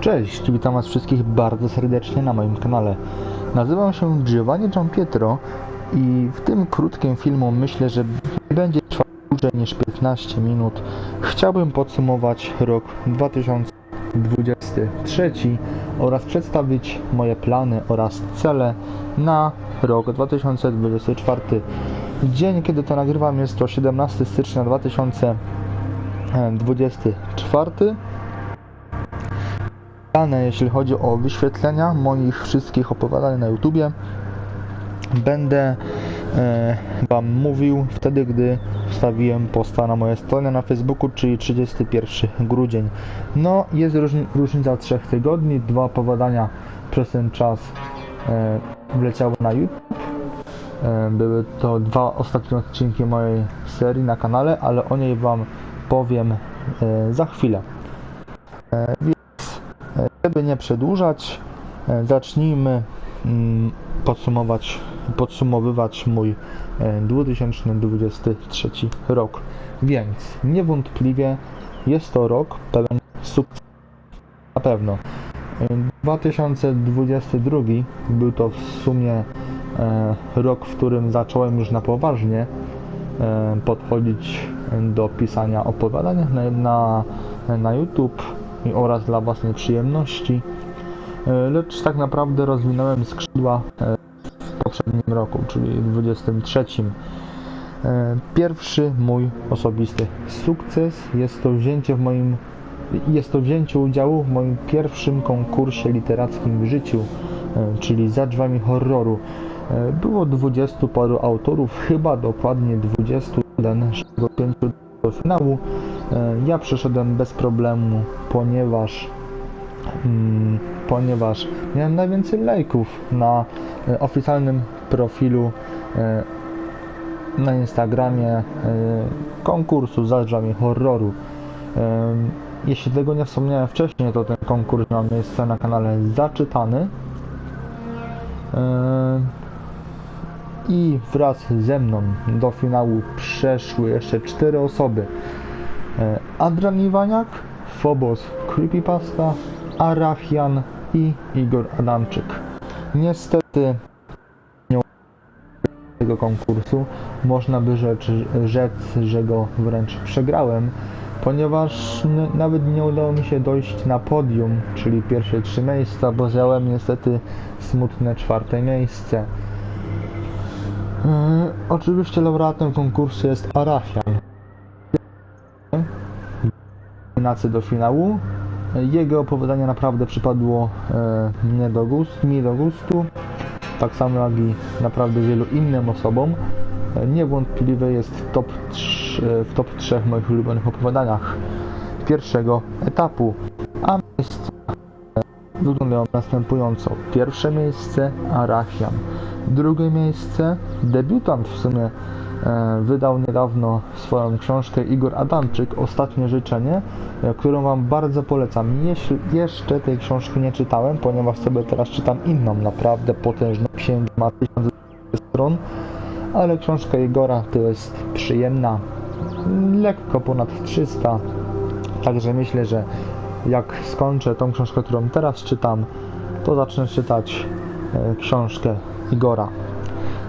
Cześć, witam was wszystkich bardzo serdecznie na moim kanale. Nazywam się Giovanni Giampietro i w tym krótkim filmu myślę, że będzie trwał dłużej niż 15 minut. Chciałbym podsumować rok 2023 oraz przedstawić moje plany oraz cele na rok 2024. Dzień, kiedy to nagrywam jest to 17 stycznia 2024 jeśli chodzi o wyświetlenia moich wszystkich opowiadań na YouTubie. Będę e, Wam mówił wtedy, gdy wstawiłem posta na moje strony na Facebooku, czyli 31 grudzień. No, jest różni- różnica 3 tygodni, dwa opowiadania przez ten czas e, wleciały na YouTube. E, były to dwa ostatnie odcinki mojej serii na kanale, ale o niej Wam powiem e, za chwilę. E, żeby nie przedłużać, e, zacznijmy mm, podsumować, podsumowywać mój e, 2023 rok. Więc niewątpliwie jest to rok pełen sukcesów. Na pewno. E, 2022 był to w sumie e, rok, w którym zacząłem już na poważnie e, podchodzić do pisania opowiadań na, na, na YouTube oraz dla własnej przyjemności, E, lecz tak naprawdę rozwinąłem skrzydła e, w poprzednim roku, czyli 23. E, Pierwszy mój osobisty sukces jest to wzięcie w moim jest to wzięcie udziału w moim pierwszym konkursie literackim w życiu, czyli za drzwiami horroru. Było 20 paru autorów, chyba dokładnie 21, z czego 5 do finału. E, Ja przeszedłem bez problemu, ponieważ mm, ponieważ miałem najwięcej lajków na e, oficjalnym profilu e, na Instagramie konkursu za drzwiami horroru. Jeśli tego nie wspomniałem wcześniej, to ten konkurs miał miejsce na kanale Zaczytany. I wraz ze mną do finału przeszły jeszcze cztery osoby. E, Adrian Iwaniak, Phobos Creepypasta, Arachian i Igor Adamczyk. Niestety nie tego konkursu można by rzec, że go wręcz przegrałem, ponieważ nawet nie udało mi się dojść na podium, czyli pierwsze trzy miejsca, bo zająłem niestety smutne czwarte miejsce. Yy, oczywiście laureatem konkursu jest Arachian. Do finału. Jego opowiadanie naprawdę przypadło e, mnie do gustu, mi do gustu, tak samo jak i naprawdę wielu innym osobom. E, niewątpliwie jest w top, trz- e, w top 3 moich ulubionych opowiadaniach pierwszego etapu, a miejsca e, wyglądają następująco. Pierwsze miejsce Arachian, drugie miejsce debiutant w sumie e, wydał niedawno swoją książkę Igor Adamczyk, Ostatnie Życzenie, e, którą Wam bardzo polecam. Jeśli jeszcze tej książki nie czytałem, ponieważ sobie teraz czytam inną, naprawdę potężną księgę, ma 1000 stron, ale książka Igora to jest przyjemna, lekko ponad 300, także myślę, że jak skończę tą książkę, którą teraz czytam, to zacznę czytać e, książkę Igora.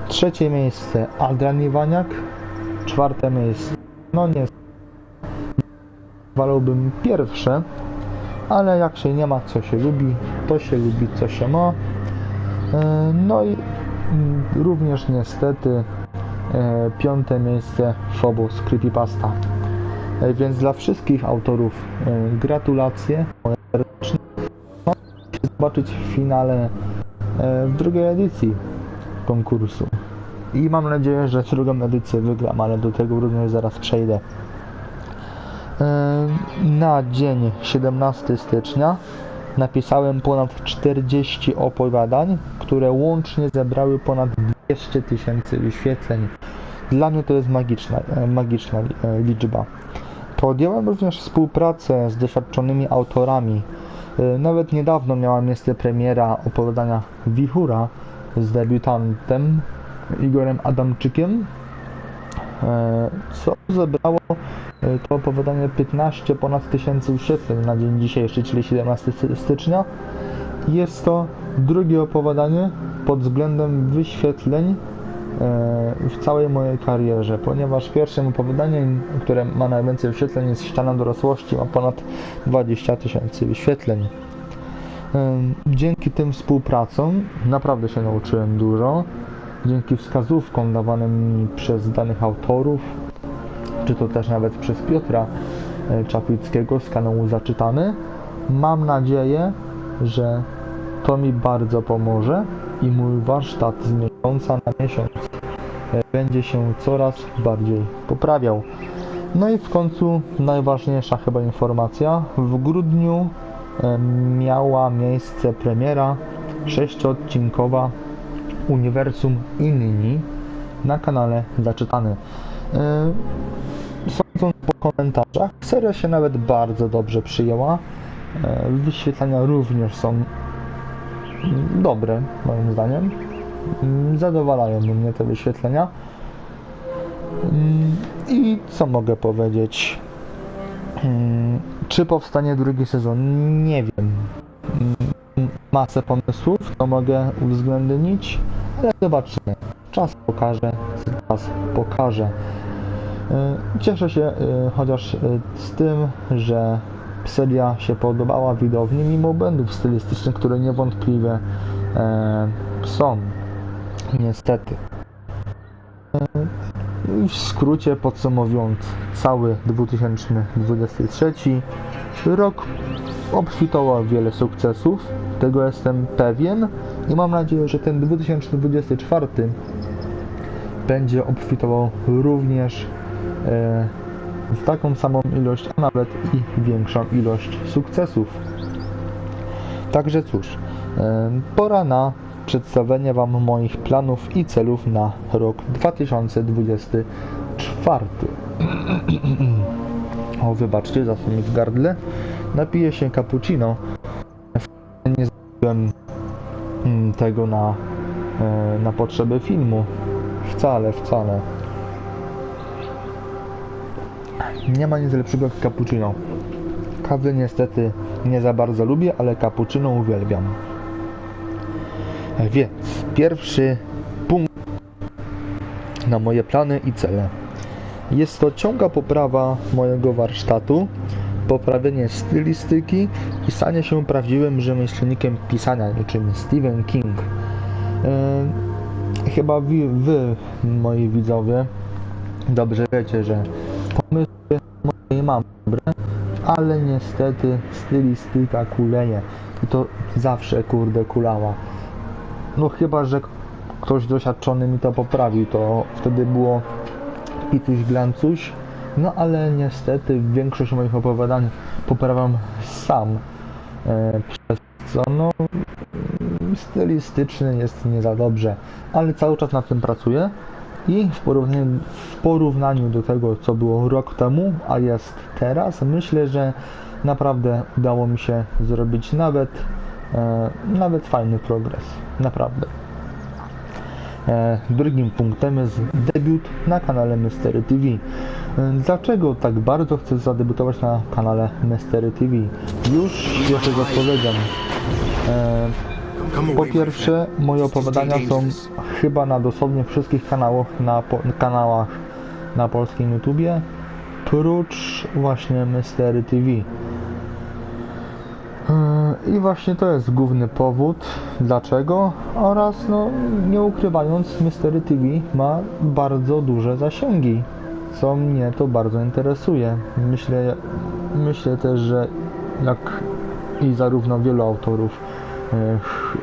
Trzecie miejsce Adrian Iwaniak. Czwarte miejsce, no nie, wolałbym pierwsze, ale jak się nie ma co się lubi, to się lubi co się ma. E, No i mm, również niestety e, piąte miejsce Phobos Creepypasta. E, Więc dla wszystkich autorów gratulacje. moje serdeczne. No, zobaczyć w finale w drugiej edycji konkursu. I mam nadzieję, że drugą edycję wygram, ale do tego również zaraz przejdę. E, Na dzień 17 stycznia napisałem ponad 40 opowiadań, które łącznie zebrały ponad 200 tysięcy wyświetleń. Dla mnie to jest magiczna, e, magiczna e, liczba. Podjąłem również współpracę z doświadczonymi autorami. Nawet niedawno miała miejsce premiera opowiadania Wichura z debiutantem Igorem Adamczykiem. e, co zebrało e, to opowiadanie 15 ponad tysięcy wyświetleń na dzień dzisiejszy, czyli 17 sty- stycznia. Jest to drugie opowiadanie pod względem wyświetleń e, w całej mojej karierze, ponieważ pierwszym opowiadaniem, które ma najwięcej wyświetleń jest Ściana dorosłości, ma ponad 20 tysięcy wyświetleń. Dzięki tym współpracom naprawdę się nauczyłem dużo. Dzięki wskazówkom dawanym mi przez danych autorów, czy to też nawet przez Piotra e, Czaplickiego z kanału Zaczytany, mam nadzieję, że to mi bardzo pomoże i mój warsztat z miesiąca na miesiąc e, będzie się coraz bardziej poprawiał. No i w końcu najważniejsza chyba informacja. W grudniu e, miała miejsce premiera sześciodcinkowa Uniwersum Inni na kanale Zaczytany. E, Sądząc po komentarzach, seria się nawet bardzo dobrze przyjęła. E, Wyświetlenia również są dobre, moim zdaniem. Mm, Zadowalają mnie te wyświetlenia. Mm, I co mogę powiedzieć? Mm, Czy powstanie drugi sezon? Nie wiem. Masę pomysłów to mogę uwzględnić, ale zobaczymy. Czas pokaże, czas pokaże. Y, Cieszę się y, chociaż y, z tym, że seria się podobała widowni, mimo błędów stylistycznych, które niewątpliwie e, są. Niestety. W skrócie podsumowując, cały 2023 rok obfitował wiele sukcesów, tego jestem pewien i mam nadzieję, że ten 2024 będzie obfitował również e, w taką samą ilość, a nawet i większą ilość sukcesów. Także cóż, e, pora na przedstawienie Wam moich planów i celów na rok 2024. o, wybaczcie, zasł mi w gardle. Napiję się cappuccino. Nie zrobiłem mm, tego na, e, na potrzeby filmu. Wcale, wcale. Nie ma nic lepszego jak cappuccino. Kawy niestety nie za bardzo lubię, ale cappuccino uwielbiam. Więc pierwszy punkt na moje plany i cele. Jest to ciąga poprawa mojego warsztatu, poprawienie stylistyki i stanie się prawdziwym rzemieślnikiem pisania, niczym Stephen King. Yy, chyba wy, wy, moi widzowie, dobrze wiecie, że pomysły moje mam dobre, ale niestety stylistyka kuleje i to zawsze kurde kulała. No chyba, że ktoś doświadczony mi to poprawił, to wtedy było pituś glancuś, no ale niestety większość moich opowiadań poprawiam sam, e, przez co no stylistycznie jest nie za dobrze, ale cały czas nad tym pracuję i w porównaniu, w porównaniu do tego, co było rok temu, a jest teraz, myślę, że naprawdę udało mi się zrobić nawet, e, nawet fajny progres. Naprawdę. E, Drugim punktem jest debiut na kanale Mystery TV. E, Dlaczego tak bardzo chcę zadebiutować na kanale Mystery TV? Już śpieszę z odpowiedzią. E, po pierwsze, moje opowiadania są chyba na dosłownie wszystkich kanałach na po, kanałach na polskim YouTubie, prócz właśnie Mystery TV. Yy, I właśnie to jest główny powód, dlaczego oraz no, nie ukrywając, Mystery TV ma bardzo duże zasięgi, co mnie to bardzo interesuje. Myślę, myślę też, że jak i zarówno wielu autorów yy, ch-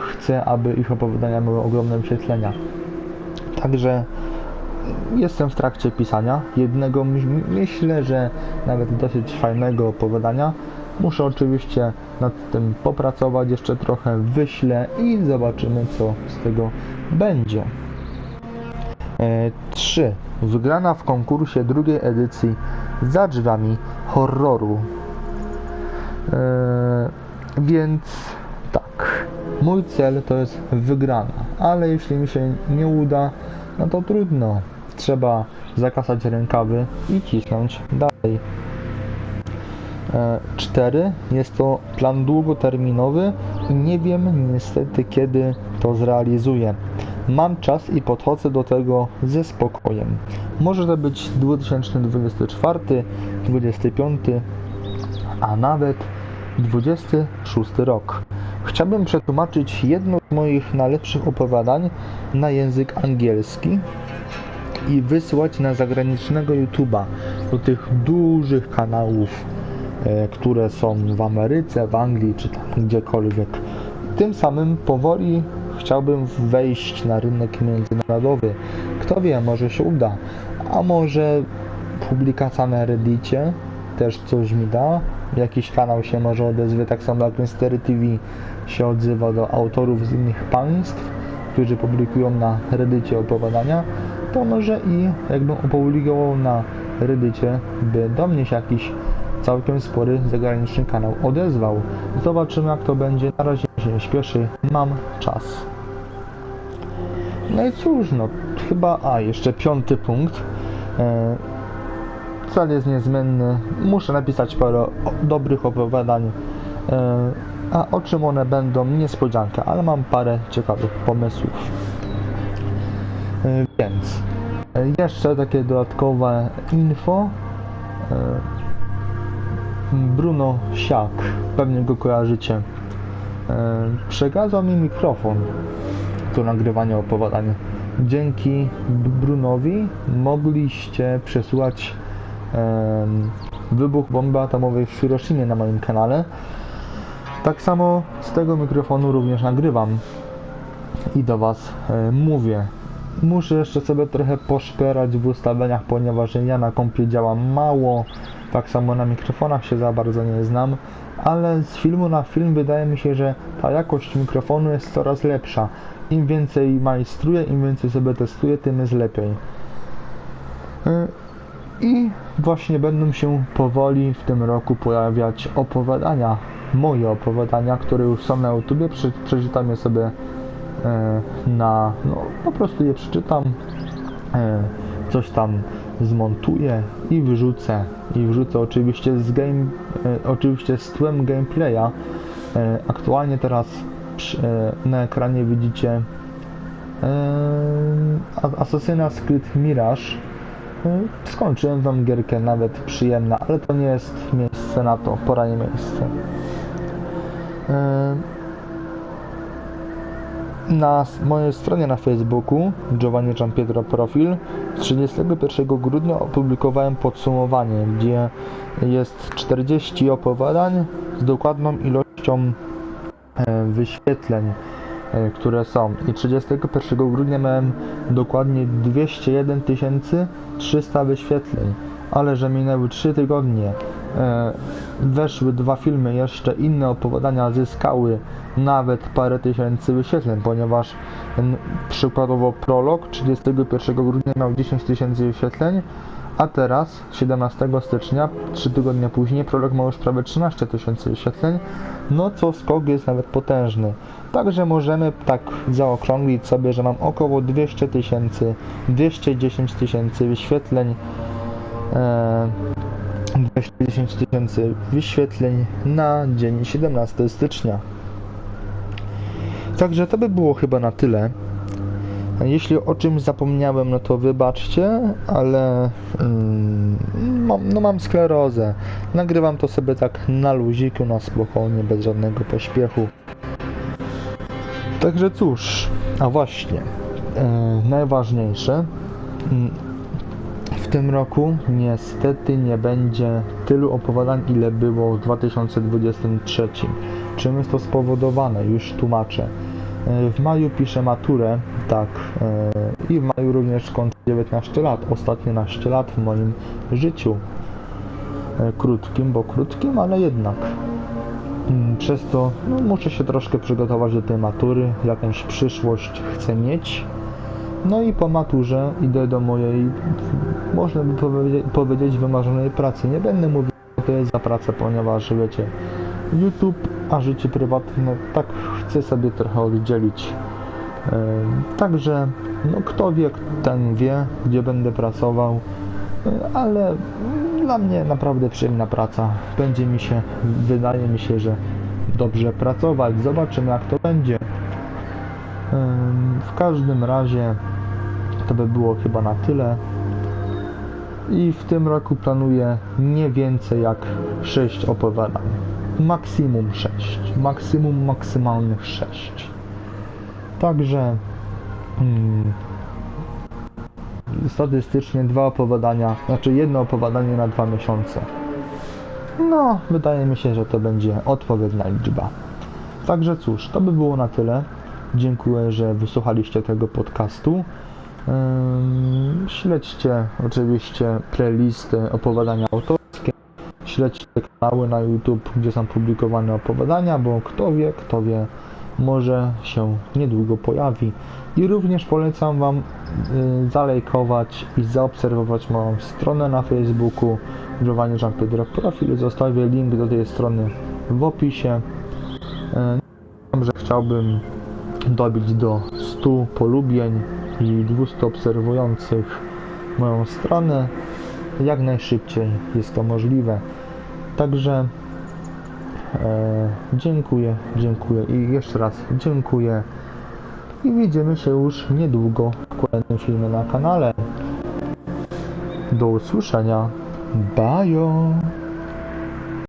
chce, aby ich opowiadania miały ogromne wyświetlenia. Także jestem w trakcie pisania jednego, my- myślę, że nawet dosyć fajnego opowiadania. Muszę oczywiście nad tym popracować jeszcze trochę, wyślę i zobaczymy co z tego będzie. 3. Wygrana w konkursie drugiej edycji za drzwiami horroru. E, więc tak, mój cel to jest wygrana, ale jeśli mi się nie uda, no to trudno. trzeba zakasać rękawy i cisnąć dalej. 4. Jest to plan długoterminowy i nie wiem niestety kiedy to zrealizuję. Mam czas i podchodzę do tego ze spokojem. Może to być 2024, 2025, a nawet 26 rok. Chciałbym przetłumaczyć jedno z moich najlepszych opowiadań na język angielski i wysłać na zagranicznego YouTube'a do tych dużych kanałów, które są w Ameryce, w Anglii czy tam gdziekolwiek. Tym samym powoli chciałbym wejść na rynek międzynarodowy. Kto wie, może się uda. A może publikacja na Reddicie też coś mi da. Jakiś kanał się może odezwie, tak samo jak Mystery TV się odzywa do autorów z innych państw, którzy publikują na Reddicie opowiadania, to może i jakbym opublikował na Reddicie, by do mnie się jakiś całkiem spory zagraniczny kanał odezwał. Zobaczymy jak to będzie. Na razie się śpieszy, mam czas. No i cóż, no chyba, a jeszcze piąty punkt. E, cel jest niezmienny. Muszę napisać parę dobrych opowiadań. E, a o czym one będą? Niespodzianka, ale mam parę ciekawych pomysłów. E, więc e, jeszcze takie dodatkowe info. E, Bruno Siak, pewnie go kojarzycie. E, Przekazał mi mikrofon do nagrywania opowiadań. Dzięki Brunowi mogliście przesłuchać wybuch bomby atomowej w Hiroshimie na moim kanale. Tak samo z tego mikrofonu również nagrywam i do Was e, mówię. Muszę jeszcze sobie trochę poszperać w ustawieniach, ponieważ ja na kompie działam mało, tak samo na mikrofonach się za bardzo nie znam, ale z filmu na film wydaje mi się, że ta jakość mikrofonu jest coraz lepsza. Im więcej majstruję, im więcej sobie testuję, tym jest lepiej. E, I właśnie będą się powoli w tym roku pojawiać opowiadania, moje opowiadania, które już są na YouTubie. Prze- przeczytam je sobie e, na, no po prostu je przeczytam, e, coś tam zmontuję i wrzucę. I wrzucę oczywiście z game, e, oczywiście z tłem gameplaya. E, aktualnie teraz e, na ekranie widzicie Assassin's Creed Mirage. Skończyłem tą gierkę nawet przyjemna, ale to nie jest miejsce na to, pora nie miejsce. Na mojej stronie na Facebooku Giovanni Giampietro Profil 31 grudnia opublikowałem podsumowanie, gdzie jest 40 opowiadań z dokładną ilością e, wyświetleń, e, które są. I 31 grudnia miałem dokładnie 201 300 wyświetleń, ale że minęły 3 tygodnie, weszły dwa filmy, jeszcze inne opowiadania zyskały nawet parę tysięcy wyświetleń, ponieważ przykładowo prolog 31 grudnia miał 10 tysięcy wyświetleń, a teraz 17 stycznia, 3 tygodnie później, prolog ma już prawie 13 tysięcy wyświetleń, no co skok jest nawet potężny. Także możemy tak zaokrąglić sobie, że mam około 200 tysięcy, 210 tysięcy wyświetleń, e, 210 tysięcy wyświetleń na dzień 17 stycznia. Także to by było chyba na tyle. Jeśli o czymś zapomniałem, no to wybaczcie, ale mm, mam, no mam sklerozę. Nagrywam to sobie tak na luziku, na spokojnie, bez żadnego pośpiechu. Także cóż, a właśnie, e, najważniejsze. mm, tym roku niestety nie będzie tylu opowiadań, ile było w 2023. Czym jest to spowodowane? Już tłumaczę. E, W maju piszę maturę, tak, e, i w maju również kończę 19 lat, ostatnie naście lat w moim życiu. E, Krótkim, bo krótkim, ale jednak. Mm, Przez to no, muszę się troszkę przygotować do tej matury, jakąś przyszłość chcę mieć. No i po maturze idę do mojej, można by powiedzieć, wymarzonej pracy. Nie będę mówił, co to jest za praca, ponieważ wiecie, YouTube, a życie prywatne, tak chcę sobie trochę oddzielić. Także, no kto wie, ten wie, gdzie będę pracował, E, ale dla mnie naprawdę przyjemna praca. Będzie mi się, wydaje mi się, że dobrze pracować. Zobaczymy, jak to będzie. W każdym razie to by było chyba na tyle. I w tym roku planuję nie więcej jak 6 opowiadań. Maksimum 6. Maksimum maksymalnych 6. Także mm, statystycznie dwa opowiadania, znaczy jedno opowiadanie na dwa miesiące. No, wydaje mi się, że to będzie odpowiednia liczba. Także cóż, to by było na tyle. Dziękuję, że wysłuchaliście tego podcastu. Śledźcie oczywiście playlisty opowiadania autorskie. Śledźcie kanały na YouTube, gdzie są publikowane opowiadania, bo kto wie, kto wie, może się niedługo pojawi. I również polecam Wam y, zalajkować i zaobserwować moją stronę na Facebooku Giovanni Jean Pedro Profil. Zostawię link do tej strony w opisie. Y, że chciałbym dobić do 100 polubień i 200 obserwujących moją stronę. Jak najszybciej jest to możliwe. Także e, dziękuję, dziękuję i jeszcze raz dziękuję. I widzimy się już niedługo w kolejnym filmie na kanale. Do usłyszenia. Bye.